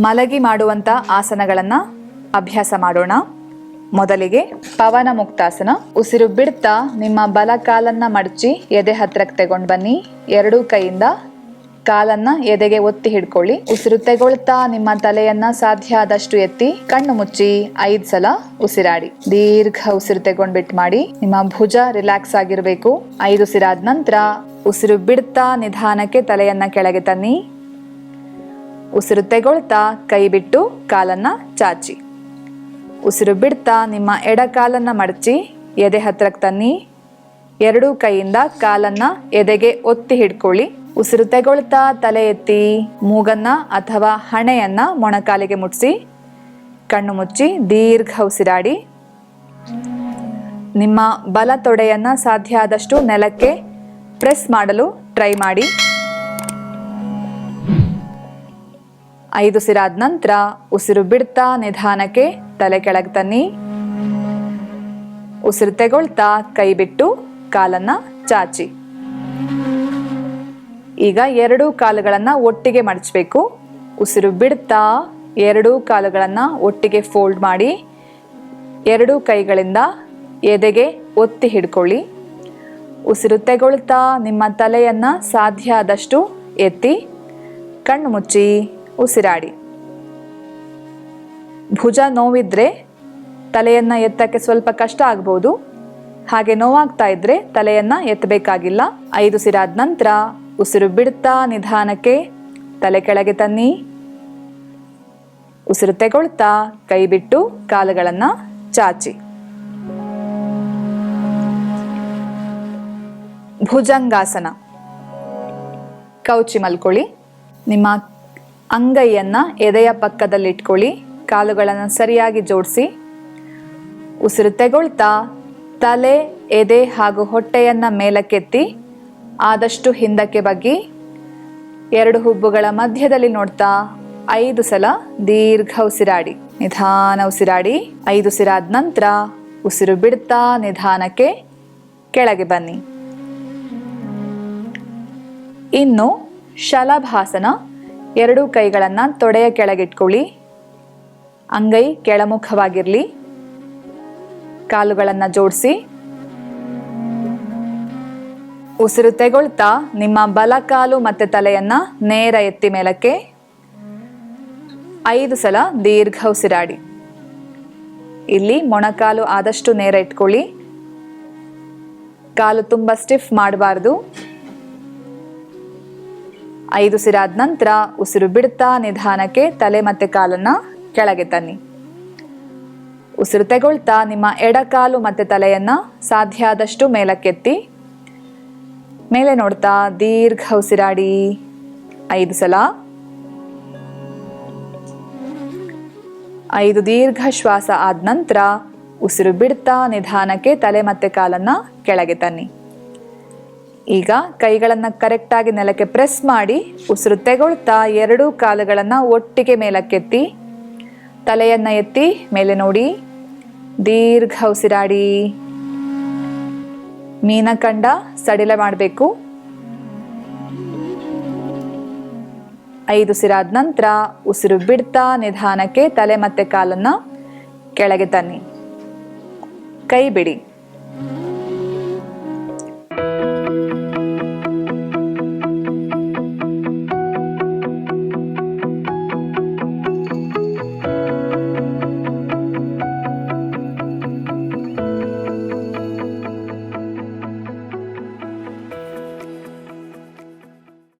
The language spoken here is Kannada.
ಮಲಗಿ ಮಾಡುವಂತ ಆಸನಗಳನ್ನ ಅಭ್ಯಾಸ ಮಾಡೋಣ. ಮೊದಲಿಗೆ ಪವನ ಮುಕ್ತಾಸನ. ಉಸಿರು ಬಿಡ್ತಾ ನಿಮ್ಮ ಬಲ ಕಾಲನ್ನ ಮಡಚಿ ಎದೆ ಹತ್ರಕ್ಕೆ ತಗೊಂಡ್ ಬನ್ನಿ. ಎರಡೂ ಕೈಯಿಂದ ಕಾಲನ್ನ ಎದೆಗೆ ಒತ್ತಿ ಹಿಡ್ಕೊಳ್ಳಿ. ಉಸಿರು ತೆಗೊಳ್ತಾ ನಿಮ್ಮ ತಲೆಯನ್ನ ಸಾಧ್ಯ ಆದಷ್ಟು ಎತ್ತಿ, ಕಣ್ಣು ಮುಚ್ಚಿ ಐದ್ ಸಲ ಉಸಿರಾಡಿ. ದೀರ್ಘ ಉಸಿರು ತಗೊಂಡ್ಬಿಟ್ಟು ಮಾಡಿ, ನಿಮ್ಮ ಭುಜ ರಿಲ್ಯಾಕ್ಸ್ ಆಗಿರ್ಬೇಕು. ಐದು ಉಸಿರಾದ ನಂತರ ಉಸಿರು ಬಿಡ್ತಾ ನಿಧಾನಕ್ಕೆ ತಲೆಯನ್ನ ಕೆಳಗೆ ತನ್ನಿ. ಉಸಿರು ತೆಗೊಳ್ತಾ ಕೈ ಬಿಟ್ಟು ಕಾಲನ್ನ ಚಾಚಿ. ಉಸಿರು ಬಿಡ್ತಾ ನಿಮ್ಮ ಎಡ ಕಾಲನ್ನ ಮಡಚಿ, ಎದೆ ಹತ್ರಕ್ಕೆ ತನ್ನಿ. ಎರಡೂ ಕೈಯಿಂದ ಕಾಲನ್ನ ಎದೆಗೆ ಒತ್ತಿ ಹಿಡ್ಕೊಳ್ಳಿ. ಉಸಿರು ತೆಗೊಳ್ತಾ ತಲೆ ಎತ್ತಿ ಮೂಗನ್ನ ಅಥವಾ ಹಣೆಯನ್ನ ಮೊಣಕಾಲಿಗೆ ಮುಟ್ಸಿ, ಕಣ್ಣು ಮುಚ್ಚಿ ದೀರ್ಘ ಉಸಿರಾಡಿ. ನಿಮ್ಮ ಬಲ ತೊಡೆಯನ್ನ ಸಾಧ್ಯ ಆದಷ್ಟು ನೆಲಕ್ಕೆ ಪ್ರೆಸ್ ಮಾಡಲು ಟ್ರೈ ಮಾಡಿ. ಐದು ಉಸಿರಾದ ನಂತರ ಉಸಿರು ಬಿಡ್ತಾ ನಿಧಾನಕ್ಕೆ ತಲೆ ಕೆಳಗೆ ತನ್ನಿ. ಉಸಿರು ತೆಗೊಳ್ತಾ ಕೈ ಬಿಟ್ಟು ಕಾಲನ್ನ ಚಾಚಿ. ಈಗ ಎರಡೂ ಕಾಲುಗಳನ್ನು ಒಟ್ಟಿಗೆ ಮಡಚಬೇಕು ಉಸಿರು ಬಿಡ್ತಾ ಎರಡೂ ಕಾಲುಗಳನ್ನು ಒಟ್ಟಿಗೆ ಫೋಲ್ಡ್ ಮಾಡಿ, ಎರಡೂ ಕೈಗಳಿಂದ ಎದೆಗೆ ಒತ್ತಿ ಹಿಡ್ಕೊಳ್ಳಿ. ಉಸಿರು ತೆಗೊಳ್ತಾ ನಿಮ್ಮ ತಲೆಯನ್ನ ಸಾಧ್ಯ ಆದಷ್ಟು ಎತ್ತಿ, ಕಣ್ಣು ಮುಚ್ಚಿ, ಉಸಿರಾಡಿ. ಭುಜ ನೋವಿದ್ರೆ ತಲೆಯನ್ನ ಎತ್ತಕ್ಕೆ ಸ್ವಲ್ಪ ಕಷ್ಟ ಆಗ್ಬೋದು. ಹಾಗೆ ನೋವಾಗ್ತಾ ಇದ್ರೆ ತಲೆಯನ್ನ ಎತ್ತಬೇಕಾಗಿಲ್ಲ. ಐದು ಸಿರಾದ ನಂತರ ಉಸಿರು ಬಿಡ್ತಾ ನಿಧಾನಕ್ಕೆ ತಲೆ ಕೆಳಗೆ ತನ್ನಿ. ಉಸಿರು ತೆಗೊಳ್ತಾ ಕೈ ಬಿಟ್ಟು ಕಾಲುಗಳನ್ನ ಚಾಚಿ. ಭುಜಂಗಾಸನ. ಕೌಚಿ ಮಲ್ಕೊಳ್ಳಿ. ನಿಮ್ಮ ಅಂಗೈಯನ್ನ ಎದೆಯ ಪಕ್ಕದಲ್ಲಿ ಇಟ್ಕೊಳ್ಳಿ ಕಾಲುಗಳನ್ನು ಸರಿಯಾಗಿ ಜೋಡಿಸಿ. ಉಸಿರು ತೆಗೊಳ್ತಾ ತಲೆ, ಎದೆ ಹಾಗೂ ಹೊಟ್ಟೆಯನ್ನ ಮೇಲಕ್ಕೆತ್ತಿ. ಆದಷ್ಟು ಹಿಂದಕ್ಕೆ ಬಗ್ಗಿ ಎರಡು ಹುಬ್ಬುಗಳ ಮಧ್ಯದಲ್ಲಿ ನೋಡ್ತಾ ಐದು ಸಲ ದೀರ್ಘ ಉಸಿರಾಡಿ, ನಿಧಾನ ಉಸಿರಾಡಿ, ಐದು ಉಸಿರಾದ ನಂತರ ಉಸಿರು ಬಿಡ್ತಾ ನಿಧಾನಕ್ಕೆ ಕೆಳಗೆ ಬನ್ನಿ. ಇನ್ನು ಶಲಭಾಸನ ಎರಡೂ ಕೈಗಳನ್ನು ತೊಡೆಯ ಕೆಳಗಿಟ್ಕೊಳ್ಳಿ. ಅಂಗೈ ಕೆಳಮುಖವಾಗಿರಲಿ. ಕಾಲುಗಳನ್ನು ಜೋಡಿಸಿ. ಉಸಿರು ತೆಗೊಳ್ತಾ ನಿಮ್ಮ ಬಲಕಾಲು ಮತ್ತೆ ತಲೆಯನ್ನ ನೇರ ಎತ್ತಿ ಮೇಲಕ್ಕೆ ಐದು ಸಲ ದೀರ್ಘ ಉಸಿರಾಡಿ. ಇಲ್ಲಿ ಮೊಣಕಾಲು ಆದಷ್ಟು ನೇರ ಇಟ್ಕೊಳ್ಳಿ. ಕಾಲು ತುಂಬ ಸ್ಟಿಫ್ ಮಾಡಬಾರ್ದು. ಐದು ಸಿರಾದ ನಂತರ ಉಸಿರು ಬಿಡ್ತಾ ನಿಧಾನಕ್ಕೆ ತಲೆ ಮತ್ತೆ ಕಾಲನ್ನ ಕೆಳಗೆ ತನ್ನಿ. ಉಸಿರು ತೆಗೊಳ್ತಾ ನಿಮ್ಮ ಎಡಕಾಲು ಮತ್ತೆ ತಲೆಯನ್ನ ಸಾಧ್ಯ ಆದಷ್ಟು ಮೇಲಕ್ಕೆತ್ತಿ. ಮೇಲೆ ನೋಡ್ತಾ ದೀರ್ಘ ಉಸಿರಾಡಿ ಐದು ಸಲ. ಐದು ದೀರ್ಘ ಶ್ವಾಸ ಆದ ನಂತರ ಉಸಿರು ಬಿಡ್ತಾ ನಿಧಾನಕ್ಕೆ ತಲೆ ಮತ್ತೆ ಕಾಲನ್ನ ಕೆಳಗೆ ತನ್ನಿ. ಈಗ ಕೈಗಳನ್ನು ಕರೆಕ್ಟಾಗಿ ನೆಲಕ್ಕೆ ಪ್ರೆಸ್ ಮಾಡಿ ಉಸಿರು ತೆಗೊಳ್ತಾ ಎರಡೂ ಕಾಲುಗಳನ್ನು ಒಟ್ಟಿಗೆ ಮೇಲಕ್ಕೆತ್ತಿ, ತಲೆಯನ್ನು ಎತ್ತಿ ಮೇಲೆ ನೋಡಿ, ದೀರ್ಘ ಉಸಿರಾಡಿ. ಮೀನಕಂಡ ಸಡಿಲ ಮಾಡಬೇಕು. ಐದು ಉಸಿರಾದ ನಂತರ ಉಸಿರು ಬಿಡ್ತಾ ನಿಧಾನಕ್ಕೆ ತಲೆ ಮತ್ತೆ ಕಾಲನ್ನ ಕೆಳಗೆ ತನ್ನಿ. ಕೈ ಬಿಡಿ.